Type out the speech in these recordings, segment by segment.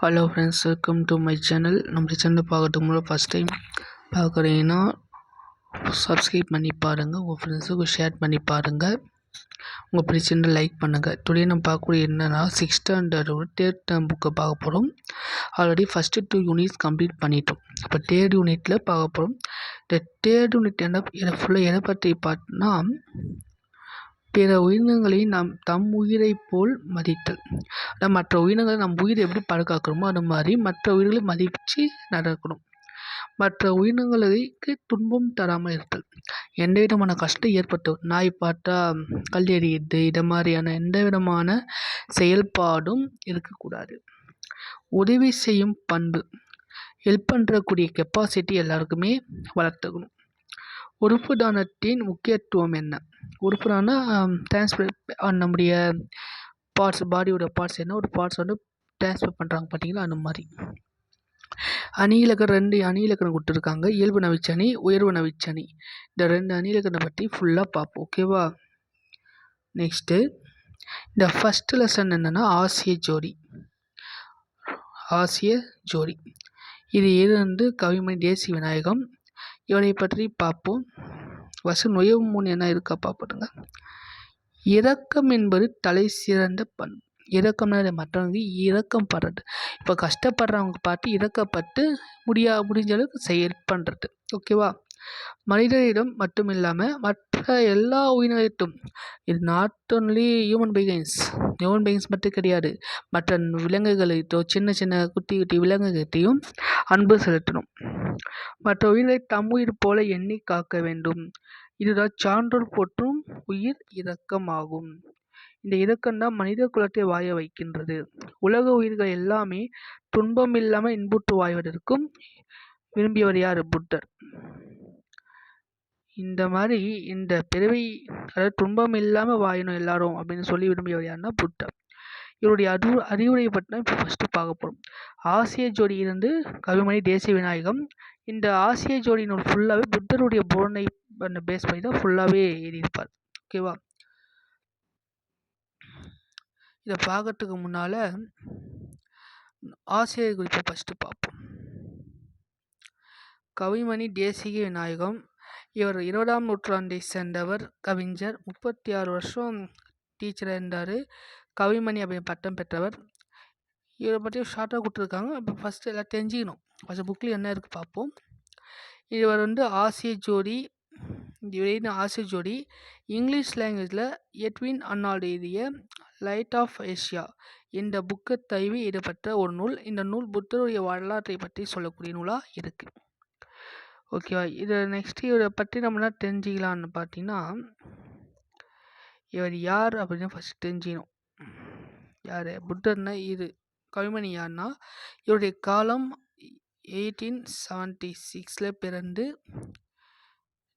Hello friends welcome to my channel நம்ம channel பார்க்கறதுக்கு முன்னாடி ஃபஸ்ட் டைம் பார்க்குறீங்கன்னா சப்ஸ்கிரைப் பண்ணி பாருங்கள் உங்கள் ஃப்ரெண்ட்ஸுக்கு ஷேர் பண்ணி பாருங்கள் உங்கள் பிடிச்சிருந்தா லைக் பண்ணுங்கள் டுடே நம்ம பார்க்கக்கூடிய என்னென்னா சிக்ஸ் ஸ்டாண்டர்டோட தேர்ட் டேர்ம் புக்கை பார்க்க போகிறோம் already first two units complete பண்ணிட்டோம். இப்போ தேர்ட் யூனிட்டில் பார்க்க போகிறோம் இந்த தேர்ட் யூனிட் என்ன இதை ஃபுல்லாக எதை பற்றி பார்த்தோன்னா பிற உயிரினங்களை நாம் தம் உயிரைப் போல் மதித்தல். மற்ற உயிரினங்களை நம் உயிரை எப்படி பாதுகாக்கிறோமோ அது மாதிரி மற்ற உயிர்களை மதித்து நடக்கணும். மற்ற உயிரினங்களுக்கு துன்பம் தராமல் இருத்தல். எந்த விதமான கஷ்டம் ஏற்பட்டு நாய் பார்த்தா கல் எறியுது இதை மாதிரியான எந்த விதமான செயல்பாடும் இருக்கக்கூடாது. உதவி செய்யும் பண்பு. ஹெல்ப் பண்ணுறக்கூடிய கெப்பாசிட்டி எல்லாருக்குமே வளர்த்துக்கணும். உறுப்பு தானத்தின் முக்கியத்துவம் என்ன? உறுப்பு தானம் டிரான்ஸ்ஃபர் நம்முடைய பார்ட்ஸ் பாடியோட பார்ட்ஸ் என்ன? ஒரு பார்ட்ஸ் வந்து ட்ரான்ஸ்ஃபர் பண்ணுறாங்க பார்த்தீங்களா அந்த மாதிரி. அணி இலக்கணம் ரெண்டு அணி இலக்கணம் கொடுத்துருக்காங்க. இயல்பு நவிச்சணி உயர்வு நவிச்சணி. இந்த ரெண்டு அணி இலக்கணத்தை பற்றி ஃபுல்லாக பார்ப்போம். ஓகேவா நெக்ஸ்ட்டு இந்த ஃபஸ்ட்டு லெசன் என்னென்னா ஆசிய ஜோடி. ஆசிய ஜோடி. இது எது வந்து கவிமணி தேசி விநாயகம் இவனை பற்றி பார்ப்போம். வசு நுயவு முன் என்ன இருக்கா பார்ப்பட்டுங்க. இரக்கம் என்பது தலை சிறந்த பண்பு இரக்கம்னா மற்றவங்க இரக்கம் படுறது இப்போ கஷ்டப்படுறவங்க பார்த்து இரக்கப்பட்டு முடியா முடிஞ்ச அளவுக்கு செயல் பண்ணுறது ஓகேவா? மனிதரிடம் மட்டும் இல்லாமல் மற்ற எல்லா உயிரினத்தும் இது not only human beings human beings மட்டும் கிடையாது மற்ற விலங்குகளிட்டோ சின்ன சின்ன குட்டி குட்டி விலங்குகிட்டையும் அன்பு செலுத்தணும். மற்ற உயிரை தம் உயிர் போல எண்ணி காக்க வேண்டும். இதுதான் சான்றோர் போற்றும் உயிர் இரக்கமாகும் இந்த இரக்கம்தான் மனித குலத்தை வாய வைக்கின்றது. உலக உயிர்கள் எல்லாமே துன்பம் இல்லாமல் இன்புற்று வாய்வதற்கும் விரும்பியவர் யார்? புத்தர். இந்த மாதிரி இந்த பிறவி அதாவது துன்பம் இல்லாமல் வாயணும் எல்லாரும் அப்படின்னு சொல்லி விரும்பியவர் யாருன்னா புத்தர். இவருடைய அறிவு அறிவுரை பற்றி தான் இப்போ ஃபஸ்ட்டு பார்க்க போகிறோம் ஆசிய ஜோடி இருந்து கவிமணி தேசிய விநாயகம். இந்த ஆசிய ஜோடி நூல் ஃபுல்லாகவே புத்தருடைய போர்னை அந்த பேஸ் பண்ணி தான் ஃபுல்லாகவே எழுதியிருப்பார். ஓகேவா இதை பார்க்கறதுக்கு முன்னால் ஆசிரியர் குறிப்பை ஃபஸ்ட்டு பார்ப்போம். கவிமணி தேசிய விநாயகம். இவர் இருபதாம் நூற்றாண்டை சேர்ந்தவர் கவிஞர் முப்பத்தி ஆறு வருஷம் டீச்சராக இருந்தார். கவிமணி அப்படின்னு பட்டம் பெற்றவர். இவரை பற்றி ஷார்ட்டாக கொடுத்துருக்காங்க. இப்போ ஃபஸ்ட்டு எல்லாம் தெரிஞ்சுக்கணும். ஃபஸ்ட்டு புக்கில் என்ன இருக்குது பார்ப்போம். இவர் வந்து ஆசிய ஜோடி இவரின் ஆசிய ஜோடி? இங்கிலீஷ் லாங்குவேஜில் எட்வின் அன்னால்டு எழுதிய லைட் ஆஃப் ஏஷியா இந்த புக்கை தழுவி ஈடுபட்ட ஒரு நூல். இந்த நூல் புத்தருடைய வரலாற்றை பற்றி சொல்லக்கூடிய நூலாக இருக்குது ஓகேவா இதை நெக்ஸ்ட் இவரை பற்றி நம்ம என்ன தெரிஞ்சுக்கலான்னு பார்த்தீங்கன்னா இவர் யார் அப்படின்னு ஃபஸ்ட் தெரிஞ்சிக்கணும். யார்? புத்தர்னா இது கவிமணி யார்னா இவருடைய காலம் எயிட்டீன் செவன்ட்டி சிக்ஸில் பிறந்து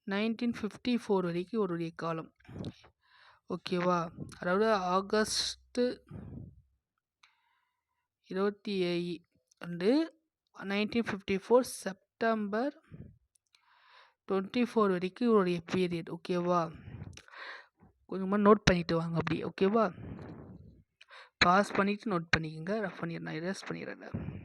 நைன்டீன் ஃபிஃப்டி ஃபோர் வரைக்கும் இவருடைய காலம். ஓகேவா அதாவது ஆகஸ்ட்டு இருபத்தி ஏழு வந்து nineteen fifty four September twenty four வரைக்கும் இவருடைய பீரியட் ஓகேவா கொஞ்சமாக நோட் பண்ணிவிட்டு வாங்க அப்படி ஓகேவா பாஸ் பண்ணிவிட்டு நோட் பண்ணிக்கோங்க. ரஃப் பண்ணிடுறேன். நான் எரேஸ் பண்ணிடுறேன்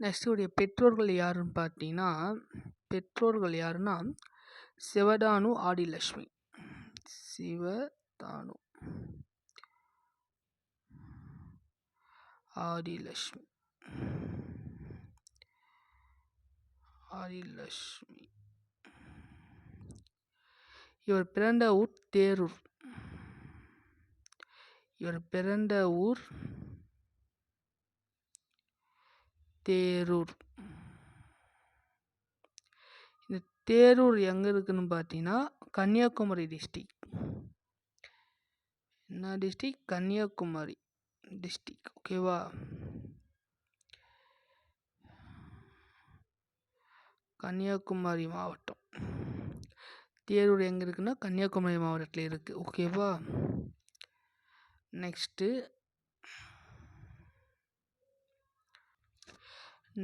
நெக்ஸ்ட் உடைய பெற்றோர்கள் யாருன்னு பார்த்தீங்கன்னா பெற்றோர்கள் யாருன்னா சிவதானு ஆதிலட்சுமி. சிவதானு. ஆதிலட்சுமி. ஆதிலட்சுமி இவர் பிறந்த ஊர் தேரூர். இவர் பிறந்த ஊர் தேரூர். இந்த தேரூர் எங்கே இருக்குன்னு பார்த்தீங்கன்னா கன்னியாகுமரி டிஸ்ட்ரிக் என்ன டிஸ்ட்ரிக் கன்னியாகுமரி டிஸ்ட்ரிக் ஓகேவா கன்னியாகுமரி மாவட்டம். தேரூர் எங்கே இருக்குன்னா கன்னியாகுமரி மாவட்டத்தில் இருக்குது ஓகேவா நெக்ஸ்ட்டு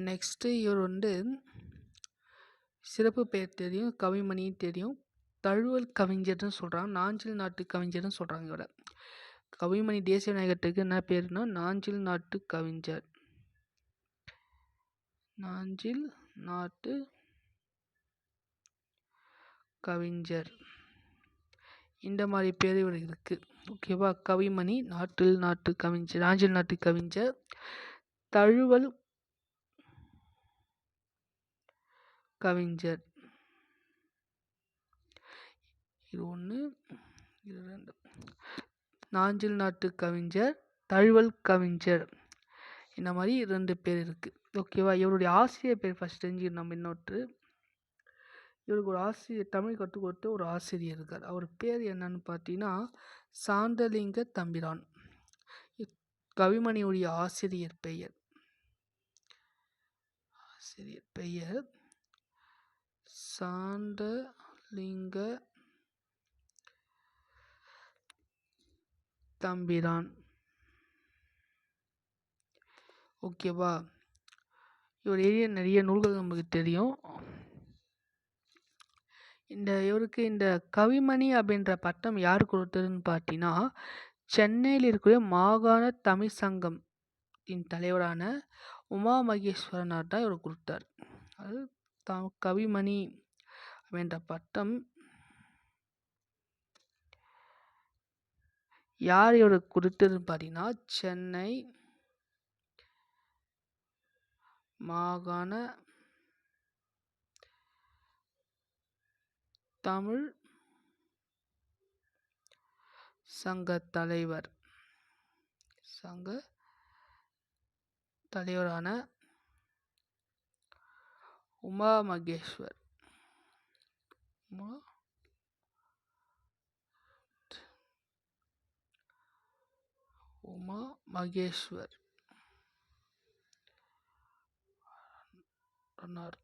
நெக்ஸ்ட்டு இவர் வந்து சிறப்பு பெயர் தெரியும் கவிமணியும் தெரியும். தழுவல் கவிஞர்னு சொல்கிறாங்க நாஞ்சில் நாட்டு கவிஞர்னு சொல்கிறாங்க இவரை. கவிமணி தேசிய நாயகத்துக்கு என்ன பேருனா நாஞ்சில் நாட்டு கவிஞர். நாஞ்சில் நாட்டு கவிஞர். இந்த மாதிரி பேர் இவருக்கு இருக்குது ஓகேவா? கவிமணி நாட்டில் நாட்டு கவிஞர் நாஞ்சில் நாட்டு கவிஞர். தழுவல் கவிஞர். இது ஒன்று இது ரெண்டு. நாஞ்சில் நாட்டு கவிஞர் தழுவல் கவிஞர். இந்த மாதிரி ரெண்டு பேர் இருக்குது ஓகேவா? இவருடைய ஆசிரியர் பேர் ஃபஸ்ட் தெரிஞ்சுக்கணும் நம்ம இன்னொரு இவருக்கு ஒரு ஆசிரியர் தமிழ் கற்றுக் கொடுத்த ஒரு ஆசிரியர் இருக்கார். அவர் பேர் என்னன்னு பார்த்தீங்கன்னா சாந்தலிங்க தம்பிரான். கவிமணியுடைய ஆசிரியர் பெயர். ஆசிரியர் பெயர் சாந்தலிங்க தம்பிரான். ஓகேவா? இவர் எழுதிய நிறைய நூல்கள் நமக்கு தெரியும். இந்த இவருக்கு இந்த கவிமணி அப்படின்ற பட்டம் யார் கொடுத்ததுன்னு பார்த்தீங்கன்னா சென்னையில் இருக்கிற மாகாண தமிழ் சங்கம் இன் தலைவரான உமா மகேஸ்வரனார் தான் இவர் கொடுத்தார். அது த கவிமணி அப்படின்ற பட்டம் யார் இவருக்கு கொடுத்ததுன்னு பார்த்தீங்கன்னா சென்னை மாகாண தமிழ் சங்க தலைவர். சங்க தலைவரான உமா மகேஸ்வர். உமா உமா மகேஸ்வர். சொன்னார்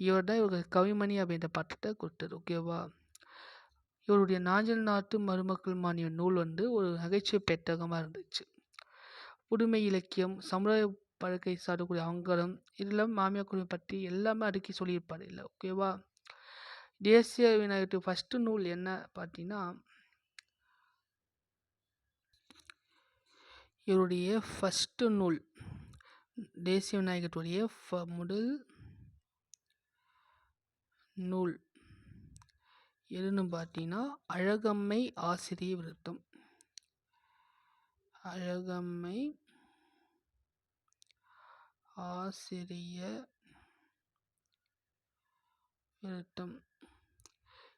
இவர் தான் இவருக்கு கவிமணி அப்படின்ற பட்டத்தை கொடுத்தது ஓகேவா இவருடைய நாஞ்சல் நாட்டு மருமக்கள் மானிய நூல் வந்து ஒரு நகைச்சுவை பெட்டகமாக இருந்துச்சு. புதுமை இலக்கியம் சமுதாய பழக்கை சாடக்கூடிய அங்கரம் இதில் மாமியார் குடும்பம் பற்றி எல்லாமே அடுக்கி சொல்லியிருப்பார் இல்லை ஓகேவா தேசிய விநாயகத்து ஃபஸ்ட்டு நூல் என்ன பார்த்தீங்கன்னா இவருடைய ஃபஸ்ட்டு நூல் தேசிய விநாயகத்துடைய ஃப முதல் நூல். எதுன்னு பார்த்தீங்கன்னா அழகம்மை ஆசிரிய விருத்தம். அழகம்மை ஆசிரிய விருத்தம்.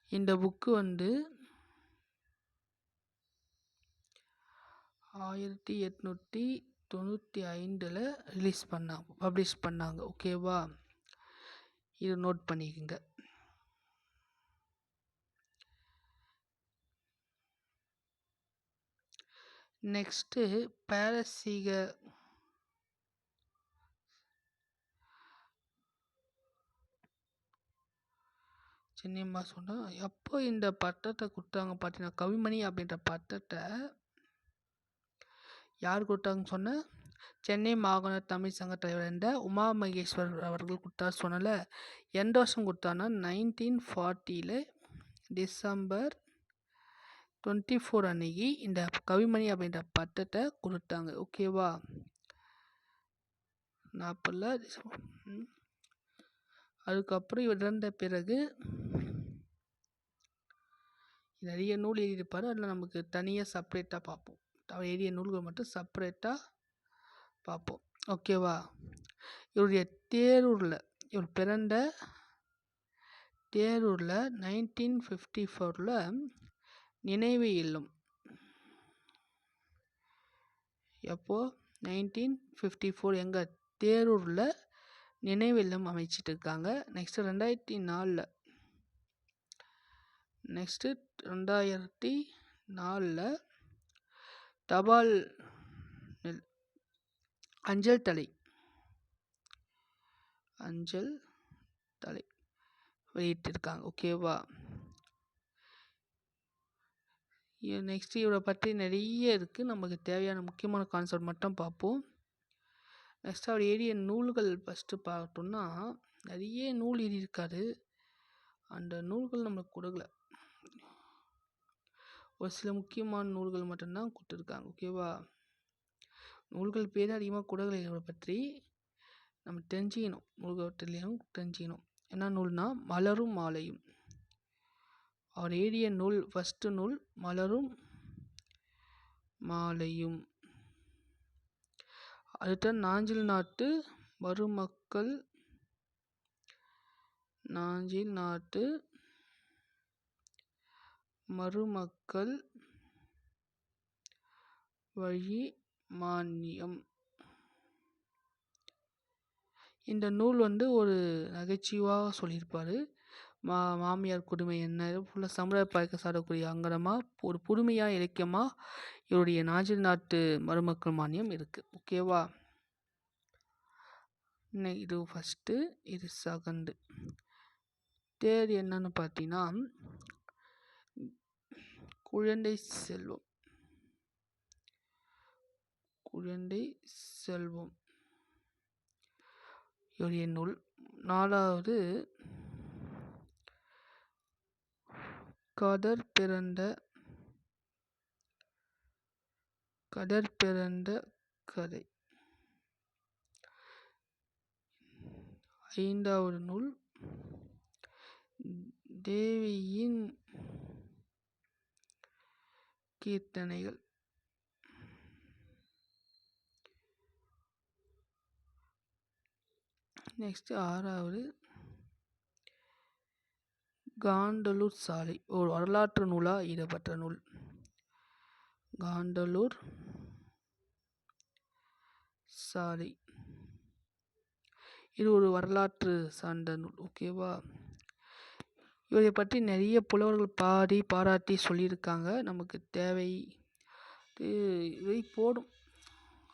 இந்த புக்கு வந்து ஆயிரத்தி எட்நூற்றி தொண்ணூற்றி ஐந்தில் ரிலீஸ் பண்ணாங்க பப்ளிஷ் பண்ணாங்க ஓகேவா? இது நோட் பண்ணிக்கோங்க. நெக்ஸ்ட்டு பாரசீக சென்னியம்மா சொன்னால் எப்போ இந்த பட்டத்தை கொடுத்தாங்க பார்த்தீங்கன்னா கவிமணி அப்படின்ற பட்டத்தை யார் கொடுத்தாங்கன்னு சொன்ன? சென்னை மாகாண தமிழ் சங்க தலைவர் என்ற உமா மகேஸ்வர் அவர்கள் கொடுத்தார் சொன்னல. எந்த வருஷம் கொடுத்தாங்கன்னா நைன்டீன் ஃபார்ட்டியில் டிசம்பர் டுவெண்ட்டி ஃபோர் அன்னைக்கு இந்த கவிமணி அப்படின்ற பட்டத்தை கொடுத்தாங்க. ஓகேவா நாற்பதில் அதுக்கப்புறம் இவர் இறந்த பிறகு நிறைய நூல் எழுதியிருப்பார். அதில் நமக்கு தனியாக செப்பரேட்டாக பார்ப்போம். அவர் எழுதிய நூல்கள் மட்டும் செப்பரேட்டாக பார்ப்போம். ஓகேவா இவருடைய தேரூரில் இவர் பிறந்த தேரூரில் நைன்டீன் ஃபிஃப்டி ஃபோரில் நினைவு இல்லம். எப்போ? நைன்டீன் ஃபிஃப்டி ஃபோர் எங்கள் தேரூரில் நினைவு இல்லம் அமைச்சிட்டு இருக்காங்க நெக்ஸ்ட்டு ரெண்டாயிரத்தி நாலில் நெக்ஸ்ட்டு ரெண்டாயிரத்தி நாலில் தபால் அஞ்சல் தலை. அஞ்சல் தலை வெளியிட்டிருக்காங்க. ஓகேவா நெக்ஸ்ட் இவரை பற்றி நிறைய இருக்குது நமக்கு தேவையான முக்கியமான கான்செப்ட் மட்டும் பார்ப்போம் நெக்ஸ்ட் அவர் எழுதிய நூல்கள் ஃபஸ்ட்டு பார்த்தோம்னா நிறைய நூல் எழுதியிருக்காரு அந்த நூல்கள் நம்மளுக்கு கொடுக்கல. ஒரு சில முக்கியமான நூல்கள் மட்டும்தான் கொடுத்துருக்காங்க ஓகேவா நூல்கள் பேர் அதிகமாக குடலை பற்றி. நம்ம தெரிஞ்சுக்கணும். நூல்கள்லையும் தெரிஞ்சுக்கணும். என்ன நூல்னால் மலரும் மாலையும். அவர் எழுதிய நூல் ஃபஸ்ட்டு நூல் மலரும் மாலையும். அடுத்த நாஞ்சில் நாட்டு மருமக்கள் நாஞ்சில் நாட்டு மருமக்கள் வழி மானியம். இந்த நூல் வந்து ஒரு நகைச்சுவாக சொல்லியிருப்பார். மா மாமியார் கொடுமை என்ன? ஃபுல்லாக சமுதாய பழக்க சாடக்கூடிய அங்கனமாக ஒரு புதுமையாக இலக்கியமாக இவருடைய நாஞ்சில் நாட்டு மருமக்கள் மானியம் இருக்குது ஓகேவா இது ஃபஸ்ட்டு இது செகண்டு தேர்ட் என்னன்னு பார்த்தீங்கன்னா குழந்தை செல்வம். குழந்தை செல்வம். இவருடைய நூல் நாலாவது கதர் பிறந்த கதர் பிறந்த கதை. ஐந்தாவது நூல். தேவியின் கீர்த்தனைகள். நெக்ஸ்ட்டு ஆறாவது காண்டலூர் சாலை ஒரு வரலாற்று நூலாக ஈடுபட்ட நூல். காண்டலூர் சாலை. இது ஒரு வரலாற்று சார்ந்த நூல் ஓகேவா இவரை பற்றி நிறைய புலவர்கள் பாடி பாராட்டி சொல்லியிருக்காங்க. நமக்கு தேவை. இதை போடும்.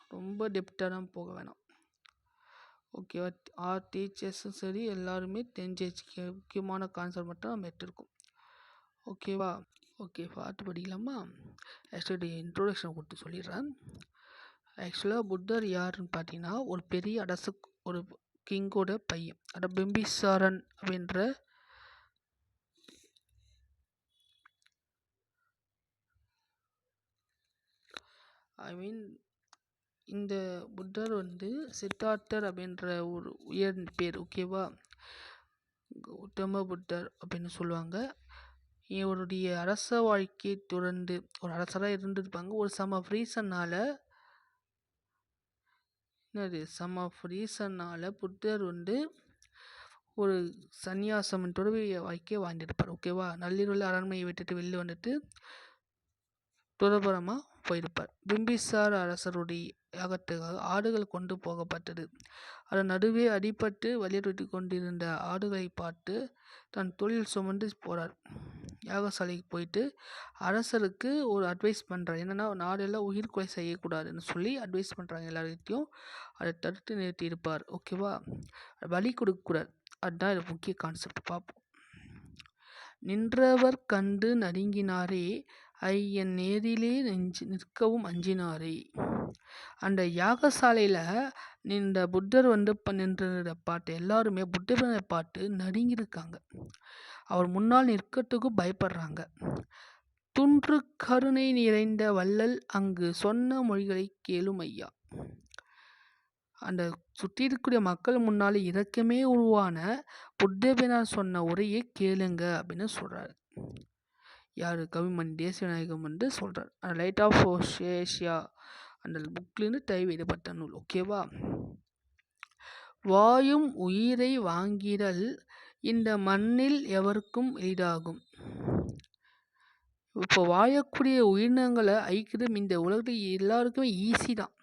ரொம்ப டெப்த்தாலாம் போக வேணாம். ஓகேவா ஆர் டீச்சர்ஸும் சரி எல்லாருமே தெரிஞ்சு வச்சுக்க முக்கியமான கான்செப்ட் மட்டும் நம்ம எடுத்துருக்கோம். ஓகேவா ஓகே பார்த்து படிக்கலாமா? ஆக்சுவலி இன்ட்ரோடக்ஷன் கொடுத்து சொல்லிடுறேன். ஆக்சுவலாக புத்தர் யாருன்னு பார்த்தீங்கன்னா ஒரு பெரிய அரசு ஒரு கிங்கோட பையன் அட பிம்பிசாரன் அப்படின்ற ஐ மீன் இந்த புத்தர் வந்து சித்தார்த்தர் அப்படின்ற ஒரு உயர் பேர் ஓகேவா உத்தம புத்தர் அப்படின்னு சொல்லுவாங்க. இவருடைய அரச வாழ்க்கையை தொடர்ந்து ஒரு அரசராக இருந்திருப்பாங்க. ஒரு சம் ஆஃப் ரீசன்னால் என்னது? சம் ஆஃப் ரீசன்னால் புத்தர் வந்து ஒரு சந்நியாசம் துறவி வாழ்க்கையை வாழ்ந்திருப்பார் ஓகேவா நள்ளிரவில் அரண்மையை விட்டுட்டு வெளில வந்துட்டு துறபுறமாக போயிருப்பார். பிம்பிசார அரசருடைய யாகத்துக்காக ஆடுகள் கொண்டு போகப்பட்டது. அதன் நடுவே அடிபட்டு வலியுறுத்தி கொண்டிருந்த ஆடுகளை பார்த்து தன் தொழில் சுமந்து போகிறார் யாகசாலைக்கு போயிட்டு அரசருக்கு ஒரு அட்வைஸ் பண்ணுறார் என்னென்னா நாடெல்லாம் உயிர் கொலை செய்யக்கூடாதுன்னு சொல்லி அட்வைஸ் பண்ணுறாங்க எல்லார்கிட்டையும். அதை தடுத்து நிறுத்தி இருப்பார் ஓகேவா வழி கொடுக்கக்கூடாது. அதுதான் முக்கிய கான்செப்ட் பார்ப்போம். நின்றவர் கண்டு நடுங்கினாரே ஐயன் நேரிலே நெஞ்சு நிற்கவும் அஞ்சினாரே. அந்த யாகசாலையில் நின்ற புத்தர் வந்து இப்போ நின்ற பாட்டு எல்லாருமே புத்தர் பாட்டு நடுங்கியிருக்காங்க. அவர் முன்னால் நிற்கிறதுக்கும் பயப்படுறாங்க. துன்று கருணை நிறைந்த வள்ளல் அங்கு சொன்ன மொழிகளை கேளும் ஐயா அந்த சுற்றி இருக்கக்கூடிய மக்கள் முன்னால் இறக்கமே உருவான புத்தபினார் சொன்ன உரையை கேளுங்க அப்படின்னு சொல்கிறாரு யார்? கவிமணி தேசியநாயகம் வந்து சொல்கிறார் அந்த லைட் ஆஃப் ஏஷியா அந்த புக்லேருந்து தயவு நூல் ஓகேவா வாயும் உயிரை வாங்கிடல் இந்த மண்ணில் எவருக்கும் எளிதாகும். இப்போ வாழக்கூடிய உயிரினங்களை ஐக்கியம் இந்த உலகத்தில் எல்லாருக்குமே ஈஸி தான்.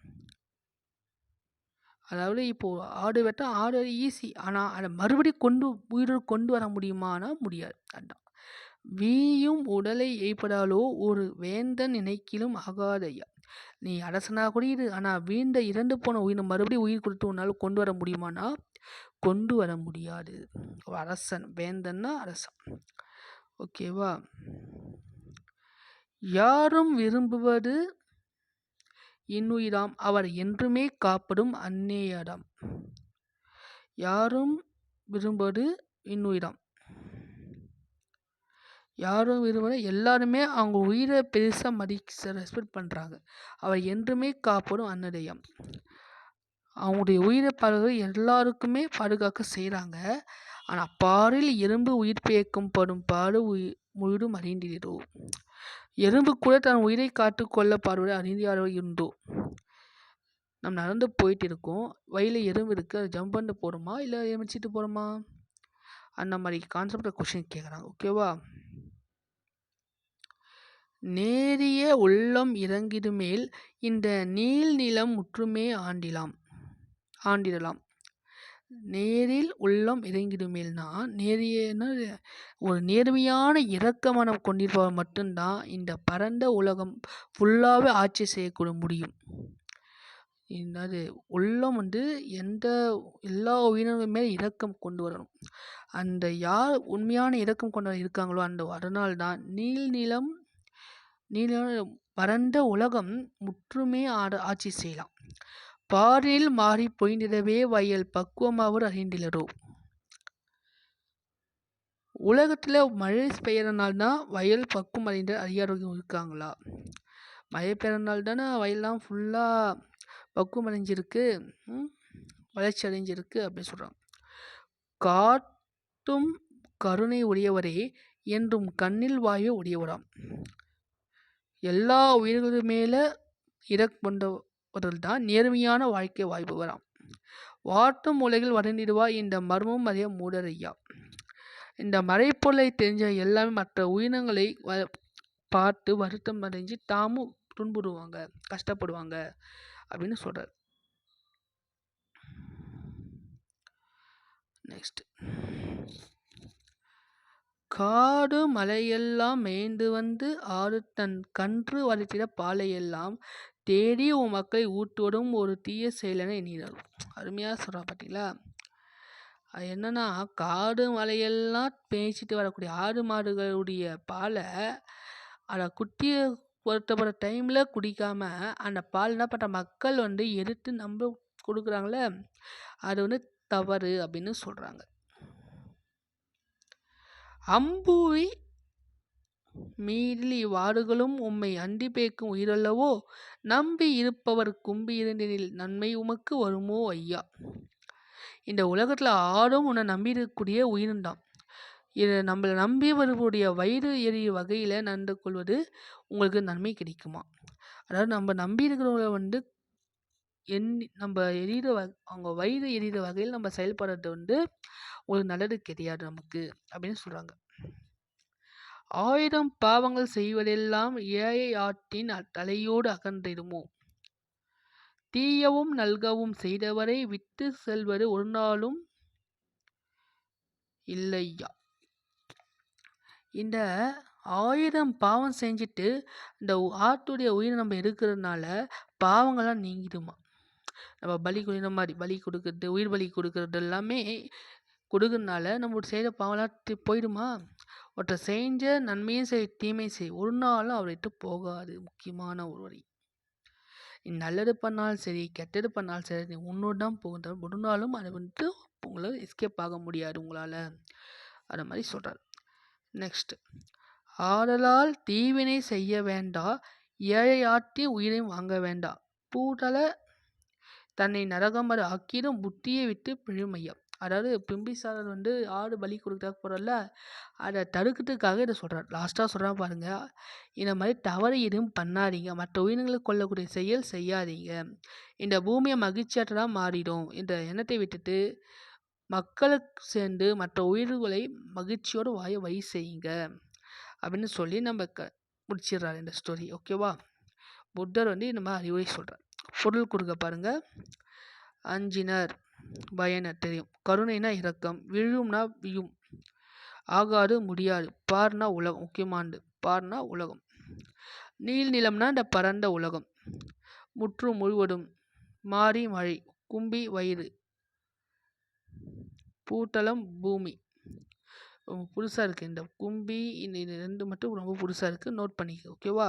அதாவது இப்போது ஆடு வெட்ட ஆடு ஈஸி ஆனால் அதை மறுபடியும் கொண்டு உயிரோடு கொண்டு வர முடியுமானா முடியாது. அதான். வீயும் உடலை எய்ப்படாலோ ஒரு வேந்தன் நினைக்கிலும் ஆகாதையா? நீ அரசனாக கூட இரு. ஆனால் வீண்ட இறந்து போன உயிர் மறுபடியும் உயிர் கொடுத்து உன்னால் கொண்டு வர முடியுமானா? கொண்டு வர முடியாது. அரசன் வேந்தன்னா அரசன். ஓகேவா? யாரும் விரும்புவது இன்னுயிராம். அவர் என்றுமே காப்படும் அந்நேயடாம் யாரும் விரும்புவது இன்னுயிராம். யாரும் விரும்பல எல்லாருமே அவங்க உயிரை பெருசாக மதிக்க ரெஸ்பெக்ட் பண்ணுறாங்க அவர் என்றுமே காப்படும் அன்னதயம் அவங்களுடைய உயிரை பாதுகாக்க எல்லாருக்குமே பாதுகாக்க செய்கிறாங்க ஆனால் பாரில் எறும்பு உயிர் பேக்கும் படும் பாடு உயிர் முழுதும் அறிந்திரோ எறும்பு கூட தன் உயிரை காட்டுக்கொள்ள கொள்ள அறிந்தியாரோ இருந்தோ நம்ம நடந்து போயிட்டு இருக்கோம் வயலில் எறும்பு இருக்குது அது ஜம்ப் பண்ணிட்டு போகிறோமா இல்லை எமிச்சிட்டு போகிறோமா அந்த மாதிரி கான்செப்டில் கொஷின் கேட்குறாங்க ஓகேவா நேரிய உள்ளம் இறங்கிடுமேல் இந்த நீள் நிலம் முற்றுமே ஆண்டிலாம் ஆண்டிடலாம். நேரில் உள்ளம் இறங்கிடுமேல்னா நேரியன்னா ஒரு நேர்மையான இரக்க மனம் கொண்டிருப்பவர் மட்டும்தான் இந்த பரந்த உலகம் ஃபுல்லாகவே ஆட்சி செய்யக்கூட முடியும். என்னது? உள்ளம் வந்து எந்த எல்லா உயிரினங்கள் மேலே இரக்கம் கொண்டு வரணும். அந்த யார் உண்மையான இரக்கம் கொண்டவர் இருக்காங்களோ அந்த அதனால்தான் நீள் நிலம் நீல பரந்த உலகம் முற்றுமே ஆட ஆட்சி செய்யலாம் பாரில் மாறி பொய்ந்திடவே வயல் பக்குவமாவர் அறிந்திலரோ? உலகத்தில் மழை பெய்யறனால்தான் வயல் பக்குவம் அறிந்த அறியாரோக்கியம் இருக்காங்களா? மழை பெய்யறனால தானே வயல்லாம் ஃபுல்லாக பக்குவம் அடைஞ்சிருக்கு? வளர்ச்சி அடைஞ்சிருக்கு அப்படின்னு சொல்கிறாங்க காட்டும் கருணை உடையவரே என்றும் கண்ணில் வாயு உடையவராம். எல்லா உயிர்கள் மேலே இறக் கொண்டவர்கள் தான் நேர்மையான வாழ்க்கை வாழ்பவராம் வாட்டும் உலகில் வளர்ந்திடுவா இந்த மர்மம் அறிய மூடரையா? இந்த மறைப்பொருளை தெரிஞ்ச எல்லாமே மற்ற உயிரினங்களை வ பார்த்து வருத்தம் அடைஞ்சு தாமும் துன்புறுவாங்க கஷ்டப்படுவாங்க அப்படின்னு சொல்கிறார் நெக்ஸ்ட் காடு மலையெல்லாம் மேய்ந்து வந்து ஆறு தன் கன்று வளர்த்திட பாலையெல்லாம் தேடி உன் மக்களை ஊட்டுவதும் ஒரு தீய செயலென எண்ணினார். அருமையாக சொல்கிறா பார்த்தீங்களா அது என்னன்னா காடு மலையெல்லாம் பேய்ச்சிட்டு வரக்கூடிய ஆடு மாடுகளுடைய பாலை அதை குட்டியை பொருத்தப்படுற டைமில் குடிக்காம அந்த பால் என்ன பண்ணுற மக்கள் வந்து எடுத்து நம்ம கொடுக்குறாங்களே அது வந்து தவறு அப்படின்னு சொல்கிறாங்க அம்புவி மீறி வாடுகளும் உம்மை அண்டி பேக்கும் உயிரல்லவோ? நம்பி இருப்பவர் கும்பி இருந்தெனில் நன்மை உமக்கு வருமோ ஐயா? இந்த உலகத்தில் ஆடும் உன்னை நம்பி இருக்கக்கூடிய உயிரின்தான் இது நம்மளை நம்பி வருவடைய வயிறு எரிய வகையில் நடந்து கொள்வது உங்களுக்கு நன்மை கிடைக்குமா? அதாவது நம்ம நம்பி இருக்கிறவங்கள வந்து எண்ணி நம்ம எரிகிற வ அவங்க வயிறு எரிகிற வகையில் நம்ம செயல்படுறது வந்து ஒரு நல்லது கிடையாது நமக்கு அப்படின்னு சொல்கிறாங்க ஆயிரம் பாவங்கள் செய்வதெல்லாம் ஏழை ஆட்டின் தலையோடு அகன்றிடுமோ? தீயவும் நல்கவும் செய்தவரை விட்டு செல்வது ஒரு நாளும் இல்லையா? இந்த ஆயிரம் பாவம் செஞ்சுட்டு இந்த ஆட்டுடைய உயிரை நம்ம எடுக்கிறதுனால பாவங்கள்லாம் நீங்கிடுமா? நம்ம பலி கொடுக்குற மாதிரி பலி கொடுக்கறது உயிர் பலி கொடுக்கறது எல்லாமே கொடுக்கறதுனால நம்ம செய்கிற பாவம்லாம் போயிடுமா? ஒருத்தர் செஞ்ச நன்மையும் செய் தீமையும் செய் ஒரு நாளும் அவரை விட்டு போகாது முக்கியமான ஒரு வரி நீ நல்லது பண்ணாலும் சரி கெட்டது பண்ணாலும் சரி நீ உன்னோடு தான் போகும் தவிர ஒரு நாளும் அதை வந்துட்டு உங்களை எஸ்கேப் ஆக முடியாது உங்களால். அது மாதிரி சொல்கிறார் நெக்ஸ்ட் ஆதலால் தீவினை செய்ய வேண்டா ஏழையாட்டி உயிரையும் வாங்க வேண்டாம் பூதல தன்னை நரகமர ஆக்கிடும் புத்தியை விட்டு பிழுமையம் அதாவது பிம்பிசாரர் வந்து ஆடு பலி கொடுத்தா போகிறல்ல அதை தடுக்கிறதுக்காக இதை சொல்கிறார் லாஸ்ட்டாக சொல்கிறான் பாருங்க இந்த மாதிரி தவறு எதுவும் பண்ணாதீங்க. மற்ற உயிரினங்களை கொல்லக்கூடிய செயல் செய்யாதீங்க. இந்த பூமியை மகிழ்ச்சியற்றதாக மாறிடும் இந்த எண்ணத்தை விட்டுட்டு மக்களுக்கு சேர்ந்து மற்ற உயிர்களை மகிழ்ச்சியோடு வாய வழி செய்யுங்க அப்படின்னு சொல்லி நம்ம க முடிச்சிடுறாரு இந்த ஸ்டோரி ஓகேவா புத்தர் வந்து இந்த மாதிரி அறிவுரை சொல்கிறார் பொருள் கொடுக்க பாருங்க. அஞ்சினர் பயனர் தெரியும். கருணைனா இரக்கம் விழும்னா வியும். ஆகாது முடியாது. பார்னா உலகம் முக்கியமானது. பார்னா உலகம். நீள் நிலம்னா இந்த பரந்த உலகம். முற்று முழுவதும் மாறி மழை கும்பி வயிறு. பூத்தளம் பூமி. புதுசாக இருக்குது இந்த கும்பி இந்த ரெண்டு மட்டும் ரொம்ப புதுசாக இருக்குது நோட் பண்ணிக்க ஓகேவா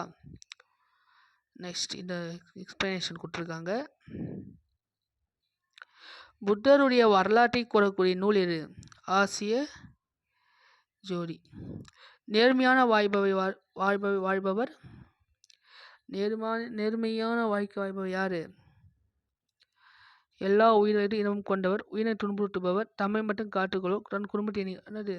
நெக்ஸ்ட் இந்த எக்ஸ்ப்ளனேஷன் கொடுத்துருக்காங்க. புத்தருடைய வரலாற்றை கூறக்கூடிய நூல் எது? ஆசிய ஜோடி நேர்மையான வாய்ப்பவை வாழ் வாழ்பவை வாழ்பவர். நேர்மான நேர்மையான வாழ்க்கை வாழ்பவர் யார்? எல்லா உயிரினத்தையும் இனமும் கொண்டவர் உயிரை துன்புறுத்துபவர் தம்மை மட்டும் காட்டுக்கொள்ளும் தன் குடும்பத்தை என்னது?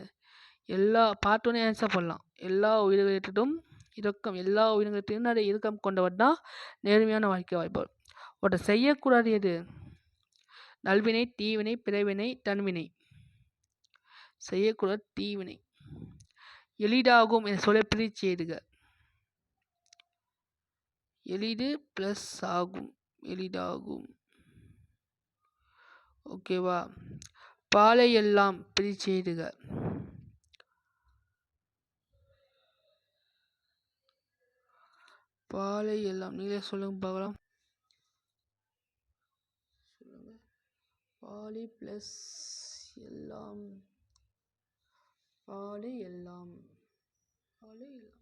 எல்லா பார்த்தோன்னே ஆன்சர் பண்ணலாம் எல்லா உயிரினத்திலும் இரக்கம் எல்லா உயிரினத்திலும் என்னது இரக்கம் கொண்டவர் தான் நேர்மையான வாழ்க்கை வாய்ப்பவர். ஒருத்தர் செய்யக்கூடாது எது? நல்வினை தீவினை பிறவினை தன்வினை. செய்யக்கூடாது தீவினை. எளிதாகும் என சொல்ல பிரித்து எழுதுக எளிது ப்ளஸ் ஆகும். எளிதாகும். ஓகேவா பாலை எல்லாம் பிரித்து எழுதுக பாலை எல்லாம் நீங்களே சொல்லுங்க பார்க்கலாம். சொல்லுங்க. பாலி ப்ளஸ் எல்லாம். பாலை எல்லாம். பாலை எல்லாம்.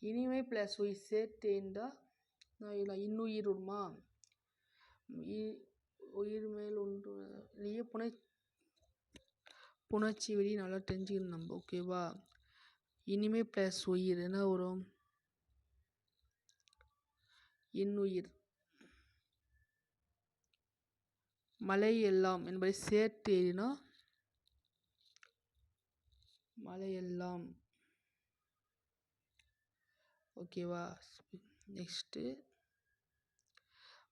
இனிமை ப்ளஸ் உயிர் சேர்த்தேந்தா நான் இன்னுயிர் உருமா இ- உயிர் மேல் ஒன்று நீயே புனை புணர்ச்சி விதி நல்லா தெரிஞ்சுக்கணும் நம்ம ஓகேவா இனிமே ப்ளஸ் உயிர் என்ன வரும்? இன்னுயிர் மலை எல்லாம் என்பதை சேர்த்து எழுதினா மலையெல்லாம். ஓகேவா நெக்ஸ்ட்டு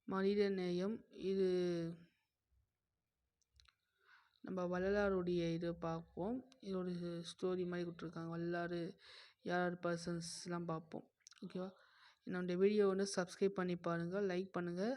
மனித நேயம். இது நம்ம வள்ளலாருடைய இதை பார்ப்போம். இது ஒரு ஸ்டோரி மாதிரி கொடுத்துருக்காங்க. வள்ளலாறு யார் யார் பர்சன்ஸ்லாம் பார்ப்போம். ஓகேவா நம்முடைய வீடியோ வந்து சப்ஸ்கிரைப் பண்ணி பாருங்கள் லைக் பண்ணுங்கள்